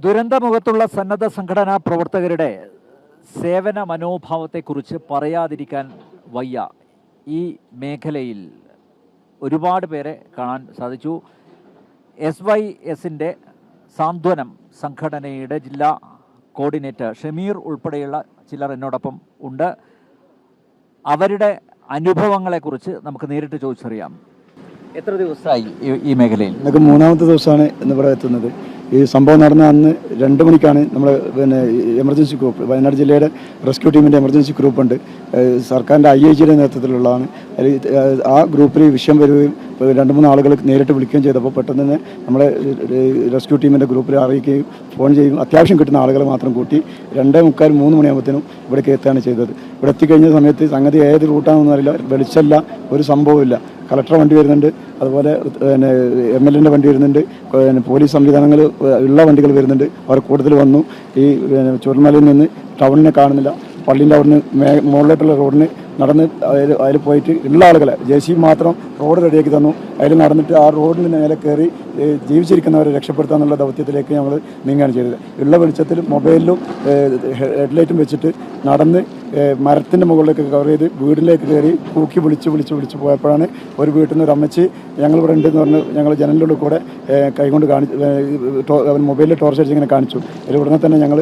ദുരന്തമുഖത്തുള്ള സന്നദ്ധ സംഘടനാ പ്രവർത്തകരുടെ സേവന മനോഭാവത്തെക്കുറിച്ച് പറയാതിരിക്കാൻ വയ്യ. ഈ മേഖലയിൽ ഒരുപാട് പേരെ കാണാൻ സാധിച്ചു. എസ് വൈ എസിന്റെ സാന്ത്വനം സംഘടനയുടെ ജില്ലാ കോർഡിനേറ്റർ ഷമീർ ഉൾപ്പെടെയുള്ള ചിലർ എന്നോടൊപ്പം ഉണ്ട്. അവരുടെ അനുഭവങ്ങളെക്കുറിച്ച് നമുക്ക് നേരിട്ട് ചോദിച്ചറിയാം. എത്ര ദിവസമായി ഈ- മേഖലയിൽ? നമുക്ക് മൂന്നാമത്തെ ദിവസമാണ് ഇന്ന് ഇവിടെ എത്തുന്നത്. ഈ സംഭവം നടന്ന അന്ന് രണ്ട് മണിക്കാണ് നമ്മൾ പിന്നെ എമർജൻസി ഗ്രൂപ്പ് വയനാട് ജില്ലയുടെ റെസ്ക്യൂ ടീമിന്റെ എമർജൻസി ഗ്രൂപ്പ് ഉണ്ട്. സർക്കാരിന്റെ ഐ ഐ ജിയുടെ നേതൃത്വത്തിലുള്ളതാണ്. ആ ഗ്രൂപ്പിൽ വിഷയം വരികയും രണ്ട് മൂന്ന് ആളുകൾ നേരിട്ട് വിളിക്കുകയും ചെയ്തപ്പോൾ പെട്ടെന്ന് തന്നെ നമ്മളെ റെസ്ക്യൂ ടീമിന്റെ ഗ്രൂപ്പിൽ അറിയിക്കുകയും ഫോൺ ചെയ്യും അത്യാവശ്യം കിട്ടുന്ന ആളുകളെ മാത്രം കൂട്ടി രണ്ടേ മുക്കാൽ മൂന്ന് മണിയാകുമ്പോഴത്തേനും ഇവിടേക്ക് എത്തുകയാണ് ചെയ്തത്. ഇവിടെ എത്തിക്കഴിഞ്ഞ സമയത്ത് സംഗതി ഏത് റൂട്ടാണെന്നൊന്നും അറിയില്ല. വെളിച്ചല്ല ഒരു സംഭവമില്ല കളക്ടർ വണ്ടി വരുന്നുണ്ട്. അതുപോലെ പിന്നെ എം എൽ എന്റെ വണ്ടി വരുന്നുണ്ട്. പിന്നെ പോലീസ് സംവിധാനങ്ങൾ ഉള്ള വണ്ടികൾ വരുന്നുണ്ട്. അവർ കൂടുതൽ വന്നു. ഈ പിന്നെ ചുരൽമലയിൽ നിന്ന് ടൗണിനെ കാണുന്നില്ല. പള്ളീന്റെ അവിടുന്ന് മേ മുകളിലോട്ടുള്ള റോഡിന് നടന്ന് അതിൽ അതിൽ പോയിട്ട് ഉള്ള ആളുകളെ ജെ സി മാത്രം റോഡ് റെഡിയാക്കി തന്നു. അതിൽ നടന്നിട്ട് ആ റോഡിന് നേരെ കയറി ജീവിച്ചിരിക്കുന്നവരെ രക്ഷപ്പെടുത്തുക എന്നുള്ള ദൗത്യത്തിലേക്ക് ഞങ്ങൾ നീങ്ങുകയാണ് ചെയ്തത്. ഉള്ള വെളിച്ചത്തിൽ മൊബൈലിലും ഹെഡ്ലൈറ്റും വെച്ചിട്ട് നടന്ന് മരത്തിന്റെ മുകളിലേക്ക് കവർ ചെയ്ത് വീടിലേക്ക് കയറി കൂക്കി വിളിച്ച് വിളിച്ച് വിളിച്ച് പോയപ്പോഴാണ് ഒരു വീട്ടിൽ നിന്ന് ഒരു അമ്മച്ചി ഞങ്ങൾ ഇവിടെ ഉണ്ടെന്ന് പറഞ്ഞ് ഞങ്ങൾ ജനലിലൂടെ കൂടെ കൈകൊണ്ട് കാണിച്ചു മൊബൈലിൽ ടോർച്ച് അടിച്ച് ഇങ്ങനെ കാണിച്ചു. അതിൽ ഉടനെ തന്നെ ഞങ്ങൾ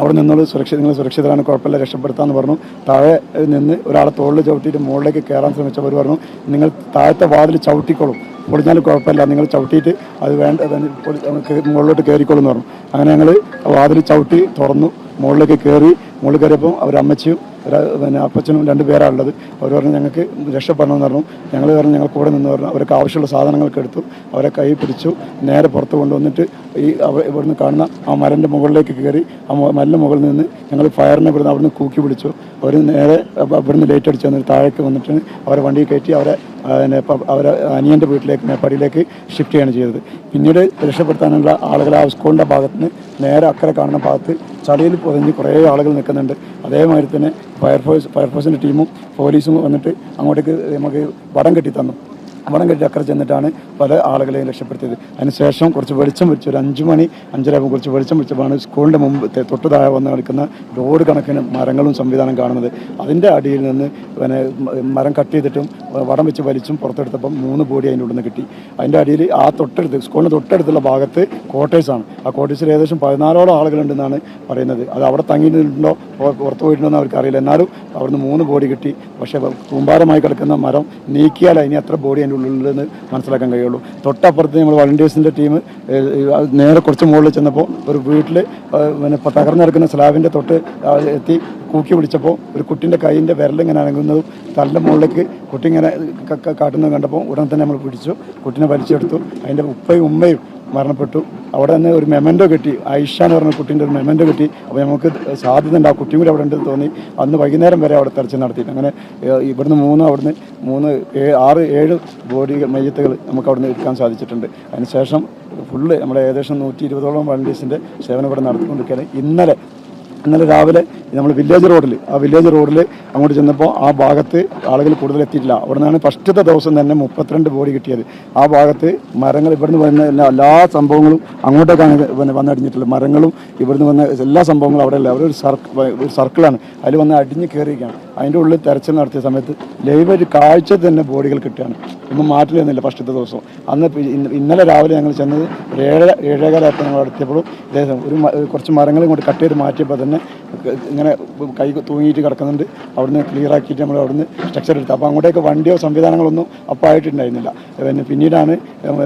അവിടെ നിന്നോട് സുരക്ഷിത നിങ്ങൾ സുരക്ഷിതരാണ് കുഴപ്പമില്ല രക്ഷപ്പെടുത്താമെന്ന് പറഞ്ഞു. താഴെ നിന്ന് ഒരാളെ തോളിൽ ചവിട്ടിയിട്ട് മുകളിലേക്ക് കയറാൻ ശ്രമിച്ചവർ പറഞ്ഞു നിങ്ങൾ താഴത്തെ വാതിൽ ചവിട്ടിക്കോളും. പൊളിഞ്ഞാലും കുഴപ്പമില്ല നിങ്ങൾ ചവിട്ടിയിട്ട് അത് വേണ്ട മുകളിലോട്ട് കയറിക്കോളും എന്ന് പറഞ്ഞു. അങ്ങനെ ഞങ്ങൾ വാതിൽ ചവിട്ടി തുറന്നു. മുകളിലേക്ക് കയറി മുകളിൽ കയറിയപ്പോൾ അവരമ്മച്ചിയും പിന്നെ അപ്പച്ചനും രണ്ട് പേരാണ് ഉള്ളത്. അവർ പറഞ്ഞു ഞങ്ങൾക്ക് രക്ഷപ്പെടണമെന്ന് പറഞ്ഞു. ഞങ്ങൾ പറഞ്ഞു ഞങ്ങൾ കൂടെ നിന്ന് പറഞ്ഞു. അവർക്ക് ആവശ്യമുള്ള സാധനങ്ങളൊക്കെ എടുത്തു. അവരെ കൈ പിടിച്ചു. നേരെ പുറത്ത് കൊണ്ടുവന്നിട്ട് ഈ ഇവിടുന്ന് കാണുന്ന ആ മരന്റെ മുകളിലേക്ക് കയറി ആ മല്ല മുകളിൽ നിന്ന് ഞങ്ങൾ ഫയറിനെ ഇവിടുന്ന് അവിടുന്ന് കൂക്കി പിടിച്ചു. അവർ നേരെ ഇവിടുന്ന് ലേറ്റ് അടിച്ച് വന്നിട്ട് താഴേക്ക് വന്നിട്ട് അവരെ വണ്ടി കയറ്റി അവരെ അവരെ അനിയന്റെ വീട്ടിലേക്ക് മേപ്പാടിയിലേക്ക് ഷിഫ്റ്റ് ചെയ്യാണ് ചെയ്തത്. പിന്നീട് രക്ഷപ്പെടുത്താനുള്ള ആളുകൾ ആ സ്കൂളിന്റെ ഭാഗത്ത് നിന്ന് നേരെ അക്കരെ കാണുന്ന ഭാഗത്ത് ചളിയിൽ പൊതിഞ്ഞ് കുറേ ആളുകൾ നിൽക്കുന്നുണ്ട്. അതേമാതിരി തന്നെ ഫയർഫോഴ്സ് ഫയർഫോഴ്സിന്റെ ടീമും പോലീസും വന്നിട്ട് അങ്ങോട്ടേക്ക് നമുക്ക് വടം കെട്ടി തന്നു വടം കെട്ടി അക്കരെ ചെന്നിട്ടാണ് പല ആളുകളെയും രക്ഷപ്പെടുത്തിയത് അതിനുശേഷം കുറച്ച് വെളിച്ചം വെച്ച് ഒരു അഞ്ച് മണി അഞ്ചരാകുമ്പോൾ കുറച്ച് വെളിച്ചം വെച്ചപ്പോഴാണ് സ്കൂളിന്റെ മുമ്പ് തൊട്ട് താഴെ വന്ന് കിടക്കുന്ന ലോഡ് കണക്കിന് മരങ്ങളും സംവിധാനം കാണുന്നത്. അതിന്റെ അടിയിൽ നിന്ന് പിന്നെ മരം കട്ട് ചെയ്തിട്ടും വടം വെച്ച് വലിച്ചും പുറത്തെടുത്തപ്പം മൂന്ന് ബോഡി അതിന്റെ ഉള്ളിൽ കിട്ടി. അതിന്റെ അടിയിൽ ആ തൊട്ടടുത്ത് സ്കൂളിന്റെ തൊട്ടടുത്തുള്ള ഭാഗത്ത് ക്വാർട്ടേഴ്സാണ്. ആ ക്വാർട്ടേഴ്സിൽ ഏകദേശം പതിനാലോളം ആളുകളുണ്ടെന്നാണ് പറയുന്നത്. അത് അവിടെ തങ്ങിയിട്ടുണ്ടോ പുറത്ത് പോയിട്ടുണ്ടോ എന്ന് അവർക്കറിയില്ല എന്നാലും അവിടുന്ന് മൂന്ന് ബോഡി കിട്ടി. പക്ഷേ കൂമ്പാരമായി കിടക്കുന്ന മരം നീക്കിയാൽ അതിന് എത്ര ബോഡി അതിന്റെ ഉള്ളിലെന്ന് മനസ്സിലാക്കാൻ കഴിയുള്ളൂ. തൊട്ടപ്പുറത്ത് നമ്മൾ വളണ്ടിയേഴ്സിന്റെ ടീം നേരെ കുറച്ച് മുകളിൽ ചെന്നപ്പോൾ ഒരു വീട്ടിൽ പിന്നെ തകർന്നിറക്കുന്ന സ്ലാബിന്റെ തൊട്ട് എത്തി കൂക്കി വിളിച്ചപ്പോൾ ഒരു കുട്ടിന്റെ കൈയിന്റെ വിരലിങ്ങനെ അനങ്ങുന്നതും തലിന്റെ മുകളിലേക്ക് കുട്ടി ഇങ്ങനെ കാട്ടുന്നത് കണ്ടപ്പോൾ ഉടനെ തന്നെ നമ്മൾ പിടിച്ചു. കുട്ടിനെ വലിച്ചെടുത്തു. അതിന്റെ ഉപ്പയും ഉമ്മയും മരണപ്പെട്ടു. അവിടെ തന്നെ ഒരു മെമന്റോ കിട്ടി. ആയിഷ എന്ന് പറഞ്ഞ കുട്ടീന്റെ ഒരു മെമന്റോ കിട്ടി. അപ്പോൾ നമുക്ക് സാധ്യത ഉണ്ട് ആ കുട്ടിയും കൂടി അവിടെ ഉണ്ടെന്ന് തോന്നി. അന്ന് വൈകുന്നേരം വരെ അവിടെ തെരച്ചിൽ നടത്തി അങ്ങനെ ഇവിടുന്ന് മൂന്ന് അവിടുന്ന് മൂന്ന് ആറ് ഏഴ് ബോഡി മയ്യത്തുകൾ നമുക്ക് അവിടുന്ന് എടുക്കാൻ സാധിച്ചിട്ടുണ്ട്. അതിനുശേഷം ഫുള്ള് നമ്മുടെ ഏകദേശം നൂറ്റി ഇരുപതോളം വളണ്ടിയേഴ്സിന്റെ സേവനം ഇവിടെ നടത്തിക്കൊണ്ടിരിക്കുകയാണ്. ഇന്നലെ ഇന്നലെ രാവിലെ നമ്മൾ വില്ലേജ് റോഡിൽ ആ വില്ലേജ് റോഡിൽ അങ്ങോട്ട് ചെന്നപ്പോൾ ആ ഭാഗത്ത് ആളുകൾ കൂടുതൽ എത്തിയിട്ടില്ല. അവിടെ നിന്നാണ് ഫസ്റ്റത്തെ ദിവസം തന്നെ മുപ്പത്തിരണ്ട് ബോഡി കിട്ടിയത്. ആ ഭാഗത്ത് മരങ്ങൾ ഇവിടുന്ന് വന്ന എല്ലാ എല്ലാ സംഭവങ്ങളും അങ്ങോട്ടേക്കാണ് പിന്നെ വന്നടിഞ്ഞിട്ടുള്ളത് മരങ്ങളും ഇവിടുന്ന് വന്ന എല്ലാ സംഭവങ്ങളും അവിടെ അല്ല ഒരു സർക്കിൾ ഒരു സർക്കിളാണ് അതിൽ വന്ന് അടിഞ്ഞ് കയറിയിരിക്കുകയാണ് അതിന്റെ ഉള്ളിൽ തെരച്ചിൽ നടത്തിയ സമയത്ത് ലൈവ് ഒരു കാഴ്ച തന്നെ ബോഡികൾ കിട്ടുകയാണ്. ഒന്നും മാറ്റില്ലെന്നില്ല ഫസ്റ്റത്തെ ദിവസം. അന്ന് ഇന്നലെ രാവിലെ ഞങ്ങൾ ചെന്നത് ഏഴര ഏഴേകാലത്ത് ഞങ്ങൾ അടുത്തപ്പോഴും ഇതേ ഒരു കുറച്ച് മരങ്ങൾ ഇങ്ങോട്ട് കട്ട് ചെയ്ത് മാറ്റിയപ്പോൾ തന്നെ ഇങ്ങനെ കൈ തൂങ്ങിയിട്ട് കിടക്കുന്നുണ്ട്. അവിടുന്ന് ക്ലിയർ ആക്കിയിട്ട് നമ്മൾ അവിടുന്ന് സ്ട്രക്ചർ എടുത്തു. അപ്പോൾ അങ്ങോട്ടേക്ക് വണ്ടിയോ സംവിധാനങ്ങളൊന്നും അപ്പോൾ ആയിട്ടുണ്ടായിരുന്നില്ല. പിന്നെ പിന്നീടാണ്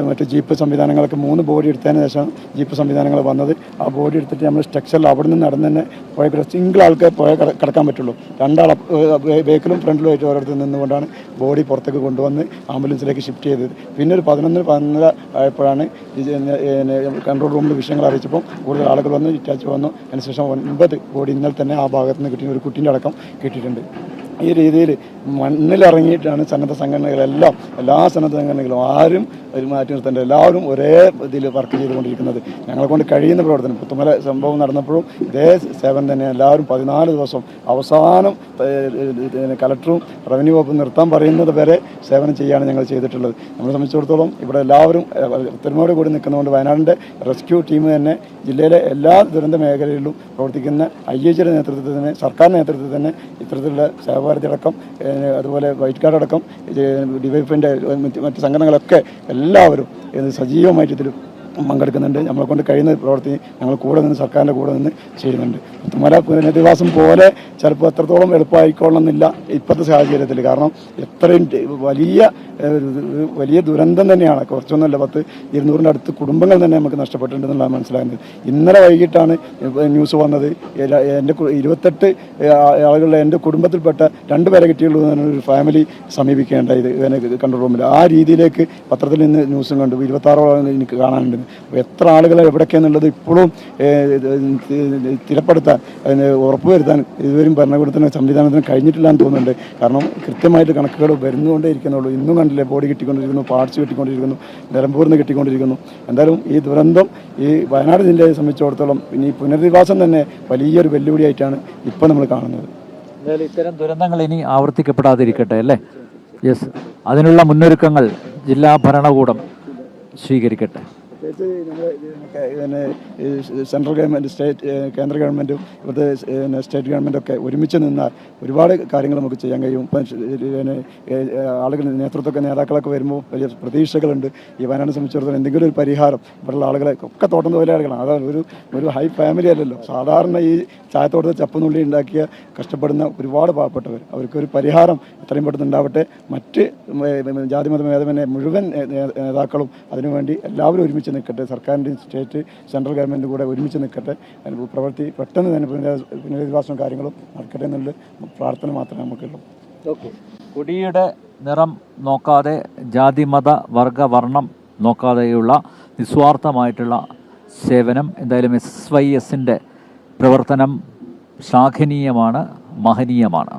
മറ്റു ജീപ്പ് സംവിധാനങ്ങളൊക്കെ മൂന്ന് ബോഡി എടുത്തതിന് ശേഷം ജീപ്പ് സംവിധാനങ്ങൾ വന്നത്. ആ ബോഡി എടുത്തിട്ട് നമ്മൾ സ്ട്രക്ചറിൽ അവിടെ നിന്ന് നടന്ന് തന്നെ പോയ സിംഗിൾ ആൾക്ക് പോയ കിടക്കാൻ പറ്റുള്ളൂ. രണ്ടാൾ ബേക്കിലും ഫ്രണ്ടിലും ആയിട്ട് ഓരോരുത്തർ നിന്നുകൊണ്ടാണ് ബോഡി പുറത്തേക്ക് കൊണ്ടുവന്ന് ആംബുലൻസിലേക്ക് ഷിഫ്റ്റ് ചെയ്തത്. പിന്നെ ഒരു പതിനൊന്ന് പതിനൊന്നര ആയപ്പോഴാണ് കൺട്രോൾ റൂമിൽ വിഷയങ്ങൾ അറിയിച്ചപ്പോൾ കൂടുതൽ ആളുകൾ വന്ന് ഇറ്റാച്ച് വന്നു. അതിനുശേഷം ഒൻപത് ബോഡി ഇന്നലെ തന്നെ ആ ഭാഗത്ത് നിന്ന് കിട്ടിയ ഒരു കുട്ടീന്റെ അടക്കം കിട്ടിയിട്ടുണ്ട്. ഈ രീതിയിൽ മണ്ണിലിറങ്ങിയിട്ടാണ് സന്നദ്ധ സംഘടനകളെല്ലാം എല്ലാ സന്നദ്ധ സംഘടനകളും ആരും ഒരു മാറ്റി നിർത്തേണ്ട എല്ലാവരും ഒരേ ഇതിൽ വർക്ക് ചെയ്തുകൊണ്ടിരിക്കുന്നത്. ഞങ്ങളെ കൊണ്ട് കഴിയുന്ന പ്രവർത്തനം പുത്തുമല സംഭവം നടന്നപ്പോഴും ഇതേ സേവനം തന്നെ എല്ലാവരും പതിനാല് ദിവസം അവസാനം കലക്ടറും റവന്യൂ വകുപ്പും നിർത്താൻ പറയുന്നത് വരെ സേവനം ചെയ്യുകയാണ് ഞങ്ങൾ ചെയ്തിട്ടുള്ളത്. നമ്മളെ സംബന്ധിച്ചിടത്തോളം ഇവിടെ എല്ലാവരും ഒത്തൊരുമയോട് കൂടി നിൽക്കുന്നതുകൊണ്ട് വയനാടിന്റെ റെസ്ക്യൂ ടീം തന്നെ ജില്ലയിലെ എല്ലാ ദുരന്ത മേഖലകളിലും പ്രവർത്തിക്കുന്ന ഐ എച്ചിയുടെ നേതൃത്വത്തിൽ തന്നെ സർക്കാർ നേതൃത്വത്തിൽ തന്നെ ഇത്തരത്തിലുള്ള സഹഭാരതി അടക്കം അതുപോലെ വൈറ്റ് കാർഡ് അടക്കം ഡിവൈഫിന്റെ മറ്റ് സംഘടനകളൊക്കെ എല്ലാവരും സജീവമായിട്ട് ഇതിൽ പങ്കെടുക്കുന്നുണ്ട്. നമ്മളെ കൊണ്ട് കഴിയുന്ന പ്രവർത്തി ഞങ്ങൾ കൂടെ നിന്ന് സർക്കാരിന്റെ കൂടെ നിന്ന് ചെയ്യുന്നുണ്ട്. മുത്തുമല പുനരധിവാസം പോലെ ചിലപ്പോൾ എത്രത്തോളം എളുപ്പമായിക്കൊള്ളണമെന്നില്ല ഇപ്പോഴത്തെ സാഹചര്യത്തിൽ. കാരണം എത്രയും വലിയ വലിയ ദുരന്തം തന്നെയാണ്. കുറച്ചൊന്നുമല്ല പത്ത് ഇരുന്നൂറിന്റെ അടുത്ത് കുടുംബങ്ങൾ തന്നെ നമുക്ക് നഷ്ടപ്പെട്ടിട്ടുണ്ടെന്നുള്ള മനസ്സിലാകുന്നത്. ഇന്നലെ വൈകിട്ടാണ് ന്യൂസ് വന്നത്. എന്റെ ഇരുപത്തെട്ട് ആളുകളുടെ എന്റെ കുടുംബത്തിൽപ്പെട്ട രണ്ട് പേരെ കിട്ടിയുള്ളൂ ഒരു ഫാമിലി സമീപിക്കേണ്ട ഇത് കൺട്രോൾ റൂമിൽ. ആ രീതിയിലേക്ക് പത്രത്തിൽ നിന്ന് ന്യൂസും കണ്ടു. ഇരുപത്താറോളം എനിക്ക് കാണാനുണ്ട്. അപ്പോൾ എത്ര ആളുകൾ എവിടേക്കെന്നുള്ളത് ഇപ്പോഴും സ്ഥിരപ്പെടുത്താൻ ഉറപ്പുവരുത്താൻ ഇതുവരെയും ഭരണകൂടത്തിന് സംവിധാനത്തിന് കഴിഞ്ഞിട്ടില്ല എന്ന് തോന്നുന്നുണ്ട്. കാരണം കൃത്യമായിട്ട് കണക്കുകൾ വരുന്നുകൊണ്ടേ ഇരിക്കുന്നുള്ളൂ. ഇന്നും കണ്ടില്ലേ ബോഡി കിട്ടിക്കൊണ്ടിരിക്കുന്നു പാർട്സ് കിട്ടിക്കൊണ്ടിരിക്കുന്നു നിലമ്പൂർന്ന് കിട്ടിക്കൊണ്ടിരിക്കുന്നു. എന്തായാലും ഈ ദുരന്തം ഈ വയനാട് ജില്ലയെ സംബന്ധിച്ചിടത്തോളം ഇനി പുനരധിവാസം തന്നെ വലിയൊരു വെല്ലുവിളിയായിട്ടാണ് ഇപ്പോൾ നമ്മൾ കാണുന്നത്. ഇത്തരം ദുരന്തങ്ങൾ ഇനി ആവർത്തിക്കപ്പെടാതിരിക്കട്ടെ അല്ലേ? യെസ് അതിനുള്ള മുന്നൊരുക്കങ്ങൾ ജില്ലാ ഭരണകൂടം സ്വീകരിക്കട്ടെ. പ്രത്യേകിച്ച് നമ്മുടെ സെൻട്രൽ ഗവൺമെന്റ് സ്റ്റേറ്റ് കേന്ദ്ര ഗവൺമെന്റും ഇവിടുത്തെ സ്റ്റേറ്റ് ഗവൺമെന്റൊക്കെ ഒരുമിച്ച് നിന്നാൽ ഒരുപാട് കാര്യങ്ങൾ നമുക്ക് ചെയ്യാൻ കഴിയും. പിന്നെ ആളുകൾ നേതൃത്വമൊക്കെ നേതാക്കളൊക്കെ വരുമ്പോൾ വലിയ പ്രതീക്ഷകളുണ്ട്. ഈ വയനാട് സംബന്ധിച്ചിടത്തോളം എന്തെങ്കിലും ഒരു പരിഹാരം ഇവിടെയുള്ള ആളുകളെ ഒക്കെ തോട്ടം തൊഴിലാളികളാണ്. അതാണ് ഒരു ഒരു ഹൈ ഫാമിലി അല്ലല്ലോ. സാധാരണ ഈ ചായത്തോട്ടത്തിൽ ചപ്പുനുള്ളി ഉണ്ടാക്കിയ കഷ്ടപ്പെടുന്ന ഒരുപാട് പാവപ്പെട്ടവർ. അവർക്കൊരു പരിഹാരം എത്രയും പെട്ടെന്ന് ഉണ്ടാവട്ടെ. മറ്റ് ജാതിമത ഭേദമന്യേ മുഴുവൻ നേതാക്കളും അതിനുവേണ്ടി എല്ലാവരും ഒരുമിച്ച് നിൽക്കട്ടെ സർക്കാരിന്റെയും സ്റ്റേറ്റ് സെൻട്രൽ ഗവൺമെന്റും കൂടെ ഒരുമിച്ച് നിൽക്കട്ടെ അതിന് പ്രവൃത്തി പെട്ടെന്ന് തന്നെ പുനരധിവാസവും കാര്യങ്ങളും നടക്കട്ടെ എന്നുള്ള പ്രാർത്ഥന മാത്രമേ നമുക്കുള്ളൂ. ഓക്കെ. കൊടിയുടെ നിറം നോക്കാതെ ജാതി മത വർഗ വർണം നോക്കാതെയുള്ള നിസ്വാർത്ഥമായിട്ടുള്ള സേവനം എന്തായാലും എസ് വൈ എസിന്റെ പ്രവർത്തനം ശ്ലാഘനീയമാണ് മഹനീയമാണ്.